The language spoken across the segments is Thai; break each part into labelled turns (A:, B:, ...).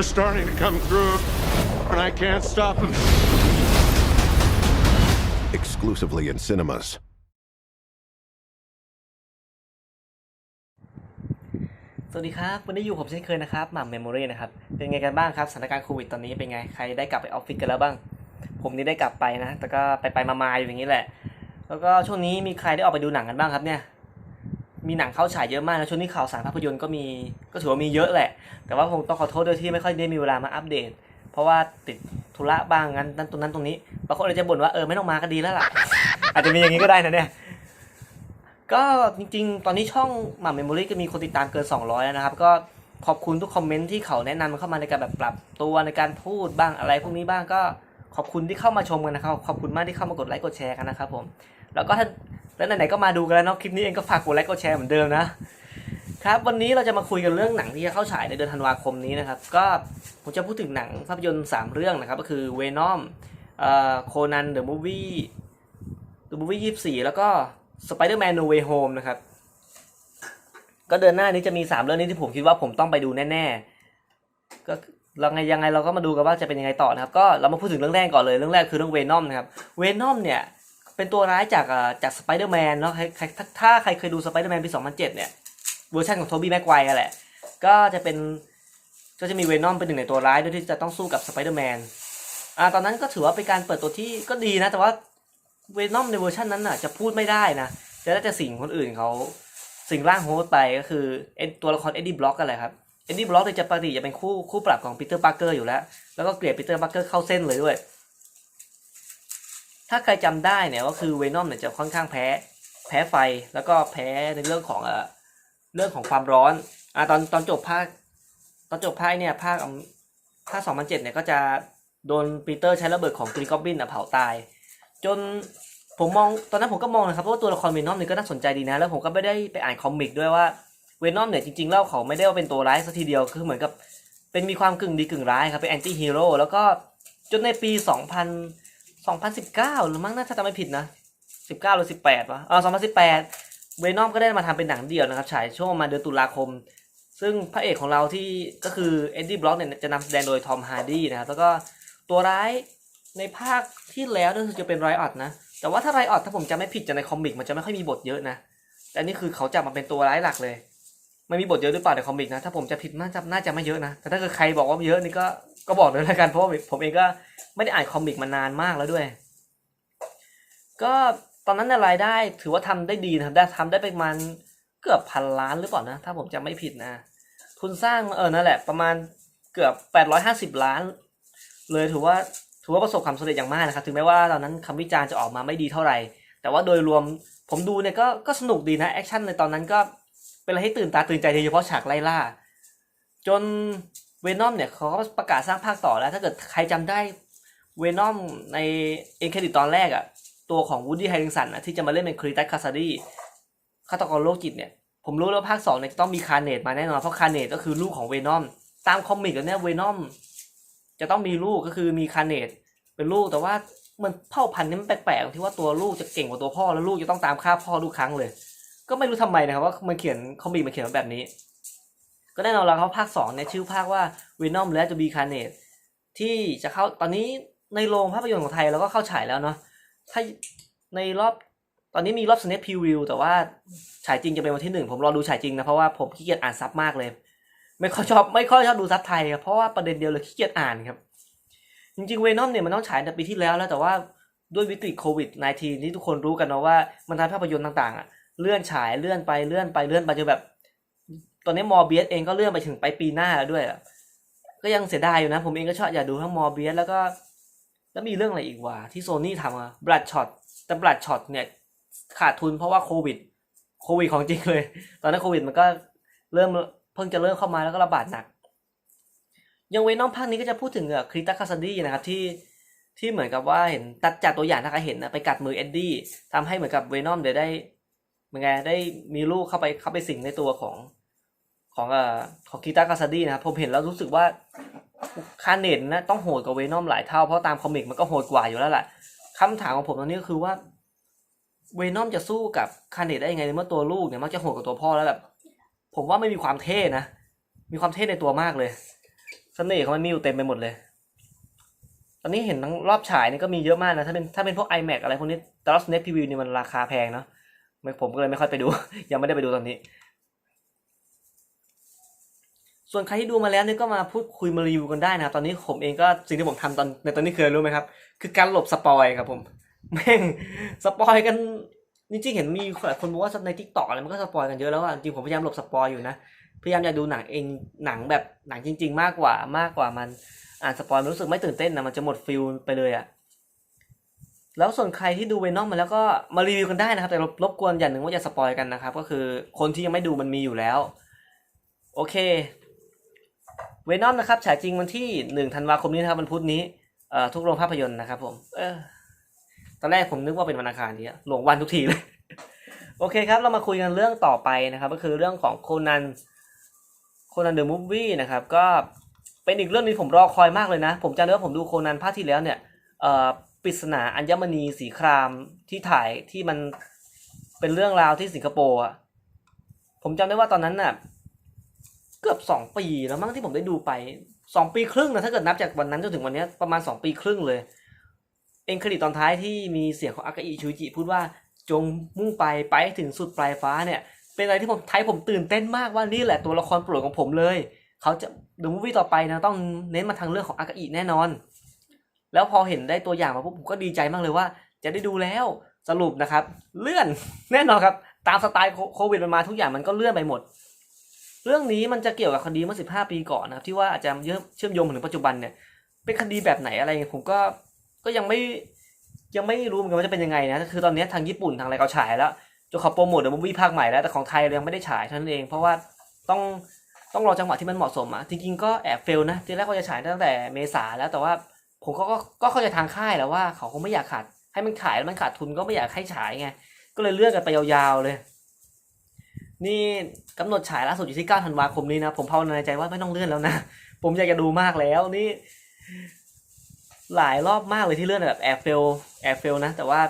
A: They're starting to come through, and I can't stop them.
B: Exclusively in cinemas.
C: สวัสดีครับ วันนี้อยู่ผมเช่นเคยนะครับหม่ำเมมโมรีนะครับ เป็นไงกันบ้างครับ สถานการณ์โควิดตอนนี้เป็นไง ใครได้กลับไปออฟฟิศกันแล้วบ้าง ผมนี่ได้กลับไปนะ แต่ก็ไปไปๆมาๆอยู่อย่างนี้แหละ แล้วก็ช่วงนี้มีใครได้ออกไปดูหนังกันบ้างครับเนี่ย มีหนังเข้าฉายเยอะมากนะช่วงนี้ข่าวสารภาพยนตร์ก็มีก็ถือว่ามีเยอะแหละ แต่ว่าผมต้องขอโทษด้วยที่ไม่ค่อยได้มีเวลามาอัปเดต เพราะว่าติดธุระบ้างงั้นนั่นตรงนั้นตรงนี้บางคนอาจจะบ่นว่าเออไม่ต้องมาก็ดีแล้วล่ะ อาจจะมีอย่างนี้ก็ได้นะเนี่ยก็จริงๆ ตอนนี้ช่องหม่ำเมมโมรี่ก็มีคนติดตามเกิน 200 แล้วนะครับ ก็ขอบคุณทุกคอมเมนต์ที่เขาแนะนำเข้ามาในการแบบปรับตัวในการพูดบ้างอะไรพวกนี้บ้างก็ขอบคุณที่เข้ามาชมกันนะครับ ขอบคุณมากที่เข้ามากดไลค์กดแชร์กันนะครับผม แล้วก็ท่าน แล้วไหนๆก็มาดูกันแล้วเนาะคลิปนี้เองก็ฝากกดไลค์กดแชร์เหมือนเดิมนะครับวันนี้เราจะมาคุยกันเรื่องหนังที่จะเข้าฉายในเดือนธันวาคมนี้นะครับก็ผมจะพูดถึงหนังภาพยนตร์ 3 เรื่องนะครับก็คือเวนอมเอ่อโคนันเดอะมูฟวี่เดอะมูฟวี่ยี่สี่แล้วก็สไปเดอร์แมนโนเวโฮมนะครับก็เดือนหน้านี้จะมี 3 เรื่องนี้ที่ผมคิดว่าผมต้องไปดูแน่ๆก็เราไงยังไงเราก็มาดูกันว่าจะเป็นยังไงต่อนะครับก็เรามาพูดถึงเรื่องแรกก่อนเลยเรื่องแรกคือเรื่องเวนอมนะครับเวนอมเนี่ย เป็นตัวร้ายจากจากสไปเดอร์แมนเนาะถ้าถ้าใครเคยดูสไปเดอร์แมนปี 2007 เนี่ยเวอร์ชันของโทบี้แม็กไกวร์แหละ ก็จะเป็นก็จะมีเวนอมเป็นหนึ่งในตัวร้ายด้วยที่จะต้องสู้กับสไปเดอร์แมนอ่าตอนนั้นก็ถือว่าเป็นการเปิดตัวที่ก็ดีนะ แต่ว่าเวนอมในเวอร์ชันนั้นน่ะจะพูดไม่ได้นะ จะได้แต่สิ่งคนอื่นเขาสิ่งร่างโฮสต์ไปก็คือตัวละครเอ็ดดี้บล็อกกันแหละครับเอ็ดดี้บล็อกเนี่ยจะปกติจะเป็นคู่คู่ปรับของปีเตอร์ปาร์เกอร์อยู่แล้ว แล้วก็เกลียดปีเตอร์ปาร์เกอร์เข้าเส้นเลยด้วย ถ้าใครจำได้เนี่ยก็คือเวนอมเนี่ยจะค่อนข้างแพ้ แพ้ไฟแล้วก็แพ้ในเรื่องของเอ่อเรื่องของความร้อนอ่าตอนตอนจบภาคตอนจบภาคเนี่ยภาคอืมภาค2007เนี่ยก็จะโดนปีเตอร์ใช้ระเบิดของกรีกอบบินอะเผาตาย จนผมมองตอนนั้นผมก็มองนะครับเพราะว่าตัวละครเวนอมเนี่ยก็น่าสนใจดีนะ แล้วผมก็ไม่ได้ไปอ่านคอมิกด้วยว่าเวนอมเนี่ยจริงๆแล้วเขาไม่ได้ว่าเป็นตัวร้ายสักทีเดียวคือเหมือนกับเป็นมีความกึ่งดีกึ่งร้ายครับเป็นแอนตี้ฮีโร่แล้วก็จนในปี 2000 2019 หรือมั้งน่าจะจำไม่ผิดนะ 19 หรือ 18วะอ๋อ2018 เวนอมก็ได้มาทำเป็นหนังเดี่ยวนะครับ ฉายช่วงประมาณเดือนตุลาคม ซึ่งพระเอกของเราที่ก็คือเอ็ดดี้บล็อกเนี่ยจะนำแสดงโดยทอมฮาร์ดี้นะครับ แล้วก็ตัวร้ายในภาคที่แล้วนั่นคือจะเป็นไรออดนะ แต่ว่าถ้าไรออดถ้าผมจำไม่ผิดจากในคอมิกมันจะไม่ค่อยมีบทเยอะนะ แต่นนี่คือเขาจับมาเป็นตัวร้ายหลักเลย ไม่มีบทเยอะหรือเปล่าในคอมิกนะ ถ้าผมจะผิดน่าจะน่าจะไม่เยอะนะ แต่ถ้าเกิดใครบอกว่าเยอะนี่ก็ ก็บอกเลยแล้วกันเพราะว่าผมเองก็ไม่ได้อ่านคอมิกมานานมากแล้วด้วย ก็ตอนนั้นรายได้ถือว่าทำได้ดีนะครับได้ทำได้ประมาณเกือบพันล้านหรือเปล่านะ ถ้าผมจำไม่ผิดนะ ทุนสร้างเออนั่นแหละ ประมาณเกือบแปดร้อยห้าสิบล้าน เลยถือว่าถือว่าประสบความสำเร็จอย่างมากนะครับ ถึงแม้ว่าตอนนั้นคำวิจารณ์จะออกมาไม่ดีเท่าไหร่ แต่ว่าโดยรวมผมดูเนี่ยก็ก็สนุกดีนะแอคชั่นในตอนนั้นก็เป็นอะไรให้ตื่นตาตื่นใจโดยเฉพาะฉากไล่ล่า จน เวนอมเนี่ยเขาก็ประกาศสร้างภาคต่อแล้ว ถ้าเกิดใครจำได้เวนอมในเอ็นเครดิตตอนแรกอะตัวของวูดดี้ไฮริงสันนะที่จะมาเล่นเป็นครีตัสคาซาดีฆาตกรโรคจิตเนี่ย ผมรู้แล้วภาคสองเนี่ยจะต้องมีคาร์เนตมาแน่นอนเพราะคาร์เนตก็คือลูกของเวนอมตามคอมิกแล้วเนี่ยเวนอมจะต้องมีลูกก็คือมีคาร์เนตเป็นลูกแต่ว่ามันเผ่าพันธุ์นี้มันแปลกๆที่ว่าตัวลูกจะเก่งกว่าตัวพ่อแล้วลูกจะต้องตามฆ่าพ่อทุกครั้งเลย ก็ไม่รู้ทำไมนะครับว่ามันเขียนคอมิกมันเขียนมาแบบนี้ ก็แน่นอนแล้วครับภาคสองเนี่ยชื่อภาคว่าเวนอมและจะบีคาร์เนตที่จะเข้าตอนนี้ในโรงภาพยนตร์ของไทยเราก็เข้าฉายแล้วเนาะถ้าในรอบตอนนี้มีรอบสเนปพิวิวแต่ว่าฉายจริงจะเป็นวันที่หนึ่งผมรอดูฉายจริงนะ เพราะว่าผมขี้เกียจอ่านซับมากเลย ไม่ค่อยชอบไม่ค่อยชอบดูซับไทยครับเพราะว่าประเด็นเดียวเลยขี้เกียจอ่านครับ จริงๆเวนอมเนี่ยมันต้องฉายในปีที่แล้วแล้วแต่ว่าด้วยวิกฤตโควิด -19 ที่ทุกคนรู้กันเนาะว่ามันทำให้ภาพยนตร์ต่างๆอะเลื่อนฉายเลื่อนไปเลื่อนไปเลื่อนไปจนแบบ ตอนนี้มอร์เบียสเองก็เลื่อนไปถึงไปปีหน้าแล้วด้วยก็ยังเสียดายอยู่นะ ผมเองก็ชอบอยากดูทั้งมอร์เบียสแล้วก็ แล้วมีเรื่องอะไรอีกวะที่โซนี่ทำอะบลัดช็อตแต่บลัดช็อตเนี่ยขาดทุนเพราะว่าโควิด โควิดของจริงเลย ตอนนั้นโควิดมันก็เริ่มเพิ่งจะเริ่มเข้ามาแล้วก็ระบาดหนัก ยังเวน้อมภาคนี้ก็จะพูดถึงเออคริตัคาซาดีนะครับที่ที่เหมือนกับว่าเห็นตัดจากตัวอย่างถ้าใครเห็นนะไปกัดมือเอ็ดดี้ทำให้เหมือนกับเวนอมเดี๋ยวได้เหมือนไงได้มีลูกเข้าไปเข้าไปสิงในตัวของ ของเอ่อของคริตัสคาซาดีนะครับผมเห็นแล้วรู้สึกว่าคาเนตนะต้องโหดกว่าเวนอมหลายเท่าเพราะตามคอมิกมันก็โหดกว่าอยู่แล้วแหละคำถามของผมตอนนี้ก็คือว่าเวนอมจะสู้กับคาเนตได้ยังไงในเมื่อตัวลูกเนี่ยมักจะโหดกว่าตัวพ่อแล้วแบบ ผมว่าไม่มีความเท่นะ มีความเท่ในตัวมากเลยสเสน่ห์ของมันมีอยู่เต็มไปหมดเลย ตอนนี้เห็นทั้งรอบฉายนี่ก็มีเยอะมากนะ ถ้าเป็นถ้าเป็นพวก iMac อะไรพวกนี้แต่รอบ Snap Preview นี่มันราคาแพงเนาะผมก็เลยไม่ค่อยไปดู ยังไม่ได้ไปดูตอนนี้ ส่วนใครที่ดูมาแล้วเนี่ยก็มาพูดคุยมารีวิวกันได้นะครับตอนนี้ผมเองก็สิ่งที่ผมทำตอนในตอนนี้คือรู้ไหมครับ คือการหลบสปอยครับผมแม่งสปอยกันจริงๆเห็นมีหลายคนบอกว่าในทิกตอกอะไรมันก็สปอยกันเยอะแล้วอะจริงผมพยายามหลบสปอยอยู่นะพยายามอยากดูหนังเองหนังแบบหนังจริง ๆ มากกว่ามากกว่ามันอ่านสปอยรู้สึกไม่ตื่นเต้นนะมันจะหมดฟิลไปเลยอะแล้วส่วนใครที่ดูเวนอมมาแล้วก็มารีวิวกันได้นะครับ แต่รบรบกวนอย่างหนึ่งว่าอย่าสปอยกันนะครับ ก็คือคนที่ยังไม่ดูมันมีอยู่แล้ว โอเค นอมนะครับฉายจริงวันที่หนึ่งธันวาคมนี้นะครับวันพุธนี้เอ่อทุกโรงภาพยนตร์นะครับ ผม เออตอนแรกผมนึกว่าเป็นวันอังคารนี้อะหลงวันทุกทีเลย โอเคครับ เรามาคุยกันเรื่องต่อไปนะครับ ก็คือเรื่องของโคนันโคนันเดอะมูฟวี่นะครับ ก็เป็นอีกเรื่องนี้ผมรอคอยมากเลยนะ ผมจำได้ว่าผมดูโคนันภาคที่แล้วเนี่ยเอ่อปริศนาอัญมณีสีครามที่ถ่ายที่มันเป็นเรื่องราวที่สิงคโปร์อะผมจำได้ว่าตอนนั้นน่ะ เกือบสองปีแล้วมั้งที่ผมได้ดูไปสองปีครึ่งนะถ้าเกิดนับจากวันนั้นจนถึงวันนี้ประมาณสองปีครึ่งเลย เอ็นเครดิตตอนท้ายที่มีเสียงของอากาอิชูจิพูดว่าจงมุ่งไปไปใหถึงสุดปลายฟ้าเนี่ย เป็นอะไรที่ผมไทยผมตื่นเต้นมากว่านี่แหละตัวละครโปรดของผมเลย เขาจะดูมูวี่ต่อไปนะต้องเน้นมาทางเรื่องของอากาอิแน่นอน แล้วพอเห็นได้ตัวอย่างมาปุ๊บผมก็ดีใจมากเลยว่า จะได้ดูแล้วสรุปนะครับ เลื่อนแน่นอนครับ ตามสไตล์โคโควิดมันมาทุกอย่างมันก็เลื่อนไปหมด เรื่องนี้มันจะเกี่ยวกับคดีเมื่อ 15 ปีก่อนนะครับที่ว่าอาจจะเชื่อมโยงมาถึงปัจจุบันเนี่ยเป็นคดีแบบไหนอะไรเงี้ยผมก็ก็ยังไม่ยังไม่รู้เหมือนกันว่าจะเป็นยังไงนะคือตอนนี้ทางญี่ปุ่นทางอะไรเขาฉายแล้วจะเขาโปรโมทเดอะมูฟวี่ภาคใหม่แล้วแต่ของไทยเรายังไม่ได้ฉายเท่านั้นเองเพราะว่าต้องต้องรอจังหวะที่มันเหมาะสมอะจริงๆก็แอบเฟลนะทีแรกก็จะฉายตั้งแต่เมษาแล้วแต่ว่าผมก็ก็ก็เข้าใจทางค่ายแล้วว่าเขาคงไม่อยากขาดให้มันขายแล้วมันขาดทุนก็ไม่อยากให้ฉายไงก็เลยเลื่อนกันไปยาวๆเลย นี่กำหนดฉายล่าสุดอยู่ที่9ธันวาคมนี้นะ ผมภาวนาในใจว่าไม่ต้องเลื่อนแล้วนะ ผมอยากจะดูมากแล้วนี่ หลายรอบมากเลยที่เลื่อนแบบแอบเฟลแอบเฟลนะ แต่ว่า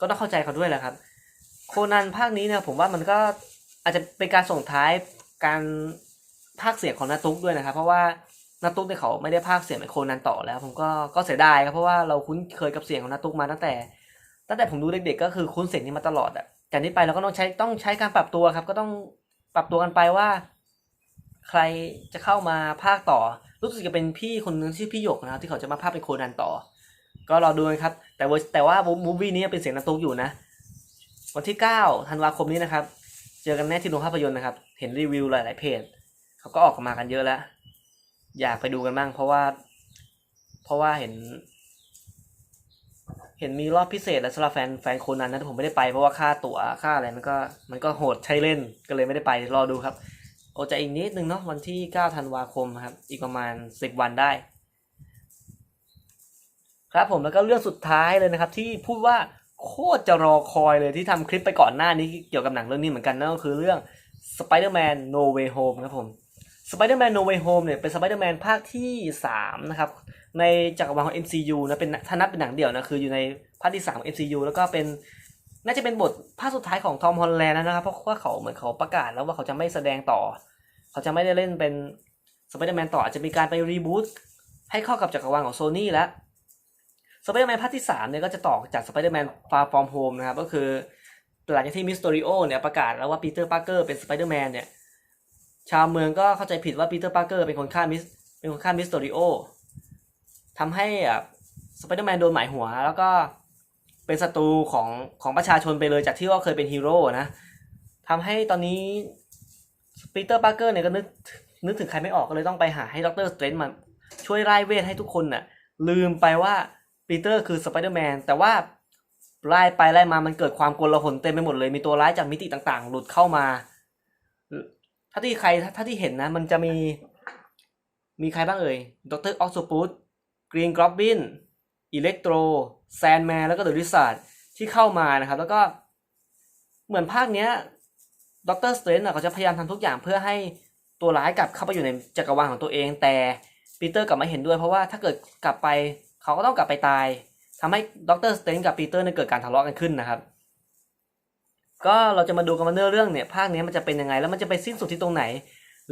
C: ก็ต้องเข้าใจเขาด้วยแหละครับ โคนันภาคนี้เนี่ยผมว่ามันก็อาจจะเป็นการส่งท้ายการภาคเสียงของนาตุกด้วยนะครับ เพราะว่านาตุกเนี่ยเขาไม่ได้ภาคเสียงเป็นโคนันต่อแล้ว ผมก็ก็เสียดายครับเพราะว่าเราคุ้นเคยกับเสียงของนาตุกมาตั้งแต่ ตั้งแต่ผมดูเด็กๆก็คือคุ้นเสียงนี้มาตลอดอะ จากนี้ไปเราก็ต้องใช้ต้องใช้การปรับตัวครับ ก็ต้องปรับตัวกันไปว่า ใครจะเข้ามาภาคต่อ รู้สึกจะเป็นพี่คนนึงที่อพี่หยกนะครับที่เขาจะมาภาคเป็นโคนันต่อ ก็รอดูกันครับ แต่ว่าแต่ว่ามูฟวี่นี้เป็นเสียงนาตุกอยู่นะ วันที่9ธันวาคมนี้นะครับ เจอกันแน่ที่โรงภาพยนตร์นะครับ เห็นรีวิวหลาย ๆ เพจเขาก็ออกมากันเยอะแล้ว อยากไปดูกันบ้างเพราะว่า เพราะว่าเห็น เห็นมีรอบพิเศษแล้วสำหรับแฟนแฟนโคนันนะแต่ผมไม่ได้ไปเพราะว่าค่าตั๋วค่าอะไรมันก็มันก็โหดใช้เล่นก็เลยไม่ได้ไปรอดูครับโอจะอีกนิดนึงเนาะวันที่ 9 ธันวาคมครับ อีกประมาณ 10 วันได้ ครับผมแล้วก็เรื่องสุดท้ายเลยนะครับ ที่พูดว่าโคตรจะรอคอยเลยที่ทำคลิปไปก่อนหน้านี้เกี่ยวกับหนังเรื่องนี้เหมือนกันนั่นก็คือเรื่อง Spider-Man No Way Home ครับผม Spider-Man No Way Home เนี่ยเป็น Spider-Man ภาคที่ 3 นะครับ ในจักรวาลของ MCU นะเป็นถ้านับเป็นหนังเดี่ยวนะคืออยู่ในภาคที่3ของ MCU แล้วก็เป็นน่าจะเป็นบทภาคสุดท้ายของทอมฮอลแลนด์แล้วนะครับ เพราะว่าเขาเหมือนเขาประกาศแล้วว่าเขาจะไม่แสดงต่อ เขาจะไม่ได้เล่นเป็นสไปเดอร์แมนต่ออาจจะมีการไปรีบูตให้เข้ากับจักรวาลของโซนี่แล้วสไปเดอร์แมนภาคที่3เนี่ยก็จะต่อจากสไปเดอร์แมนฟาร์ฟอร์มโฮมนะครับก็คือหลังจากที่มิสต r ริโอเนี่ยประกาศแล้วว่าปีเตอร์ปาร์เกอร์เป็นสไปเดอร์แมนเนี่ยชาวเมืองก็เข้าใจผิดว่าปีเตอร์ปาร์เกอร์เป็นคนฆ่ามิสเป็นคนฆ่ามิสตริโอ ทำให้สไปเดอร์แมนโดนหมายหัว แล้วก็เป็นศัตรูของของประชาชนไปเลยจากที่ว่าเคยเป็นฮีโร่นะทำให้ตอนนี้ปีเตอร์ปาร์เกอร์เนี่ยก็นึกนึกถึงใครไม่ออกก็เลยต้องไปหาให้ด็อกเตอร์สเตรนจ์มาช่วยไล่เวทให้ทุกคนน่ะลืมไปว่าปีเตอร์คือสไปเดอร์แมนแต่ว่าไล่ไปไล่มามันเกิดความโกลาหลเต็มไปหมดเลย มีตัวร้ายจากมิติต่างๆ หลุดเข้ามา ถ้าที่ใครถ้าที่เห็นนะ มันจะมีมีใครบ้างเอ่ยดรออกซูปูดก รีนกรอบบินอิเล็กโตรแซนแมนแล้วก็เดอะริซาร์ดที่เข้ามานะครับ แล้วก็เหมือนภาคเนี้ยด็อกเตอร์สเตรนจ์เขาจะพยายามทำทุกอย่างเพื่อให้ตัวร้ายกลับเข้าไปอยู่ในจักรวาลของตัวเอง แต่ปีเตอร์กลับไม่เห็นด้วยเพราะว่าถ้าเกิดกลับไปเขาก็ต้องกลับไปตายทำให้ดรสเตรนจ์กับปีเตอร์เนี่ยเกิดการทะเลาะกันขึ้นนะครับ ก็เราจะมาดูกันว่าเนื้อเรื่องเนี่ยภาคนี้มันจะเป็นยังไง แล้วมันจะไปสิ้นสุดที่ตรงไหน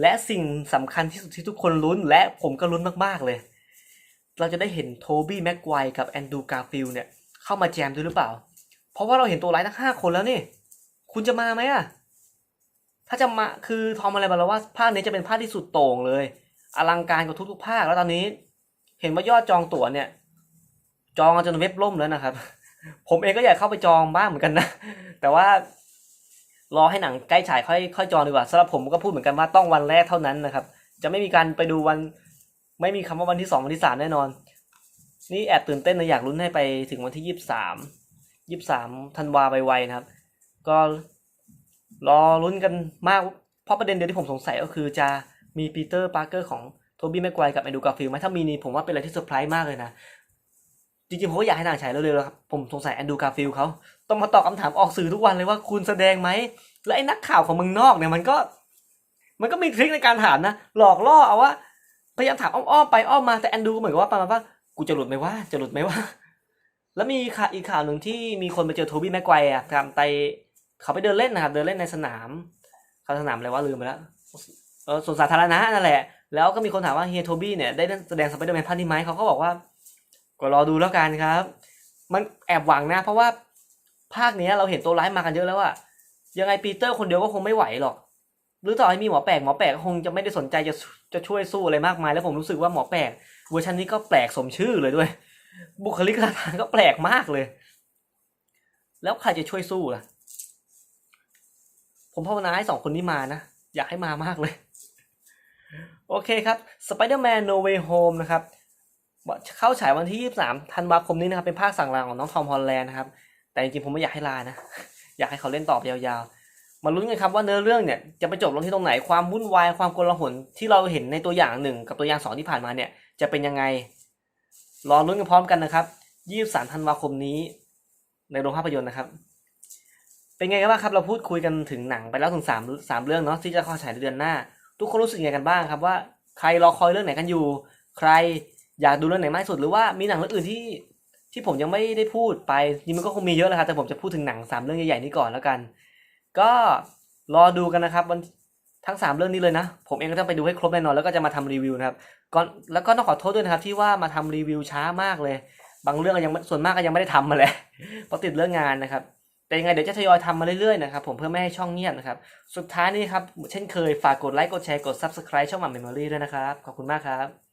C: และสิ่งสำคัญที่สุดที่ทุกคนลุ้น และผมก็ลุ้นมากๆเลย เราจะได้เห็นโทบี้แม็กไกวกับแอนดูการ์ฟิลเนี่ยเข้ามาแจมด้วยหรือเปล่า เพราะว่าเราเห็นตัวร้ายทั้งห้าคนแล้วนี่ คุณจะมาไหมอะถ้าจะมาคือทอมอะไรมาแล้วว่าภาคนี้จะเป็นภาคที่สุดโต่งเลย อลังการกว่าทุกๆภาคแล้วตอนนี้ เห็นว่ายอดจองตั๋วเนี่ย จองจนเว็บล่มแล้วนะครับ ผมเองก็อยากเข้าไปจองบ้างเหมือนกันนะ แต่ว่ารอให้หนังใกล้ฉายค่อยค่อยจองดีกว่าสำหรับผมก็พูดเหมือนกันว่าต้องวันแรกเท่านั้นนะครับ จะไม่มีการไปดูวัน ไม่มีคำว่าวันที่สองวันที่สามแน่นอน นี่แอบตื่นเต้นนะอยากลุ้นให้ไปถึงวันที่ยี่สิบสามยี่สิบสามธันวาไวๆนะครับ ก็รอลุ้นกันมาก เพราะประเด็นเดียวที่ผมสงสัยก็คือจะมีปีเตอร์ปาร์เกอร์ของโทบี้แม็กไกวกับแอนดูการ์ฟิลไหมถ้ามีนี่ผมว่าเป็นอะไรที่เซอร์ไพรส์มากเลยนะ จริงๆ ผมก็อยากให้นังฉายเร็วๆแล้วครับ ผมสงสัยแอนดูการ์ฟิลเขาต้องมาตอบคำถามออกสื่อทุกวันเลยว่าคุณแสดงไหม และไอ้นักข่าวของเมืองนอกเนี่ยมันก็ มันก็มีทริคในการถามนะ หลอกล่อเอาว่า พยายามถามอ้อมๆไปอ้อมมาแต่แอนดูเหมือนกับว่าประมาณว่ากูจะหลุดไหมว่าจะหลุดไหมว่า แล้วมีข่าวอีกข่าวหนึ่งที่มีคนไปเจอโทบี้แม็กไกวอะทำไปเขาไปเดินเล่นนะครับเดินเล่นในสนามเขาสนามอะไรวะลืมไปแล้วเออสวนสาธารณะนั่นแหละ แล้วก็มีคนถามว่าเฮียโทบี้เนี่ยได้แสดงสไปเดอร์แมนภาคนี้ไหมเขาก็บอกว่า ก็รอดูแล้วกันครับ มันแอบหวังนะ เพราะว่าภาคเนี้ยเราเห็นตัวร้ายมากันเยอะแล้วอะยังไงปีเตอร์คนเดียวก็คงไม่ไหวหรอก หรือต่อให้มีหมอแปลกหมอแปลกก็คงจะไม่ได้สนใจจะจะช่วยสู้อะไรมากมาย แล้วผมรู้สึกว่าหมอแปลกเวอร์ชันนี้ก็แปลกสมชื่อเลยด้วย บุคลิกทางก็แปลกมากเลย แล้วใครจะช่วยสู้ล่ะ ผมภาวนาให้สองคนนี้มานะ อยากให้มามากเลย โอเคครับ Spider-Man No Way Home นะครับเข้าฉายวันที่ 23 ธันวาคมนี้นะครับ เป็นภาคสั่งลาของน้องทอมฮอลแลนด์นะครับ แต่จริงๆผมไม่อยากให้ลานะ อยากให้เขาเล่นตอไปยาวๆ มาลุ้นกันครับว่าเนื้อเรื่องเนี่ยจะไปจบลงที่ตรงไหนความวุ่นวายความโกลาหลที่เราเห็นในตัวอย่างหนึ่งกับตัวอย่างสองที่ผ่านมาเนี่ยจะเป็นยังไงรอลุ้นกันพร้อมกันนะครับ23ธันวาคมนี้ ในโรงภาพยนตร์นะครับ เป็นไงกันบ้างครับเราพูดคุยกันถึงหนังไปแล้วถึงสามสามเรื่องเนาะที่จะเข้าฉายในเดือนหน้า ทุกคนรู้สึกยังไงกันบ้างครับว่าใครรอคอยเรื่องไหนกันอยู่ ใครอยากดูเรื่องไหนมากที่สุดหรือว่ามีหนังเรื่องอื่นที่ที่ผมยังไม่ได้พูดไปจริงมันก็คงมีเยอะเลยครับแต่ผมจะพูดถึงหนังสามเรื่องใหญ่ๆนี้ก่อนแล้วกัน ก็รอดูกันนะครับวันทั้งสามเรื่องนี้เลยนะ ผมเองก็ต้องไปดูให้ครบแน่นอนแล้วก็จะมาทำรีวิวนะครับก่อนแล้วก็ต้องขอโทษด้วยนะครับที่ว่ามาทำรีวิวช้ามากเลย บางเรื่องก็ยังส่วนมากก็ยังไม่ได้ทำมาเลยเพราะติดเรื่องงานนะครับแต่ยังไงเดี๋ยวจะทยอยทำมาเรื่อยๆนะครับผมเพื่อไม่ให้ช่องเงียบนะครับ สุดท้ายนี้ครับ เช่นเคยฝากกดไลค์กดแชร์กด Subscribe ช่องหม่ำเมมโมรี่ด้วยนะครับ ขอบคุณมากครับ